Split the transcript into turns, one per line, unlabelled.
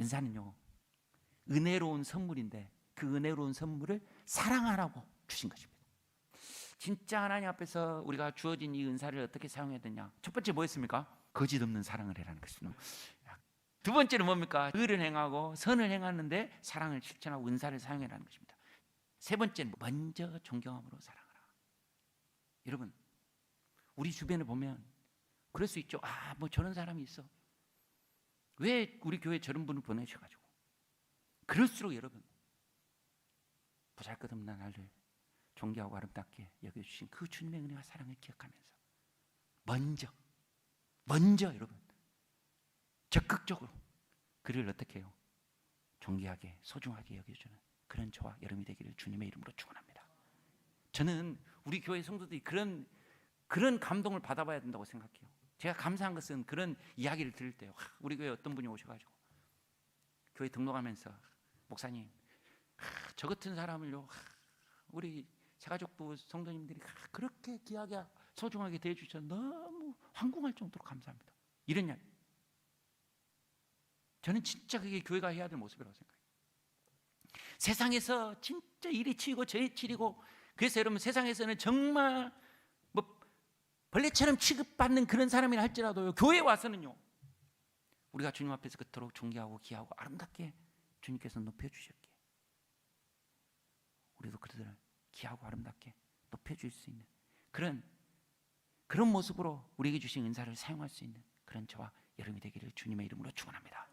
은사는요 은혜로운 선물인데 그 은혜로운 선물을 사랑하라고 주신 것입니다. 진짜 하나님 앞에서 우리가 주어진 이 은사를 어떻게 사용해야 되냐? 첫 번째 뭐였습니까? 거짓 없는 사랑을 해라는 것입니다. 두 번째는 뭡니까? 의를 행하고 선을 행하는데 사랑을 실천하고 은사를 사용해라는 것입니다. 세 번째는 먼저 존경함으로 사랑하라. 여러분, 우리 주변에 보면 그럴 수 있죠. 아, 뭐 저런 사람이 있어. 왜 우리 교회 저런 분을 보내셔가지고? 그럴수록 여러분 보잘것없는 나를 존귀하고 아름답게 여겨주신 그 주님의 은혜와 사랑을 기억하면서 먼저 먼저 여러분 적극적으로 그를 어떻게 해요? 존귀하게 소중하게 여겨주는 그런 저와 여러분이 되기를 주님의 이름으로 축원합니다. 저는 우리 교회 성도들이 그런 그런 감동을 받아봐야 된다고 생각해요. 제가 감사한 것은 그런 이야기를 들을 때요. 하, 우리 교회 어떤 분이 오셔가지고 교회 등록하면서 목사님 하, 저 같은 사람을요 하, 우리 새가족부 성도님들이 하, 그렇게 귀하게 소중하게 대해주셔서 너무 황궁할 정도로 감사합니다. 이런 이야기. 저는 진짜 그게 교회가 해야 될 모습이라고 생각해요. 세상에서 진짜 이리 치이고 저리 치이고 그래서 여러분 세상에서는 정말 뭐 벌레처럼 취급받는 그런 사람이라 할지라도요 교회에 와서는요 우리가 주님 앞에서 그토록 존귀하고 귀하고 아름답게 주님께서 높여 주셨기에 우리도 그들을 귀하고 아름답게 높여 줄 수 있는 그런 그런 모습으로 우리에게 주신 은사를 사용할 수 있는 그런 저와 여러분이 되기를 주님의 이름으로 축원합니다.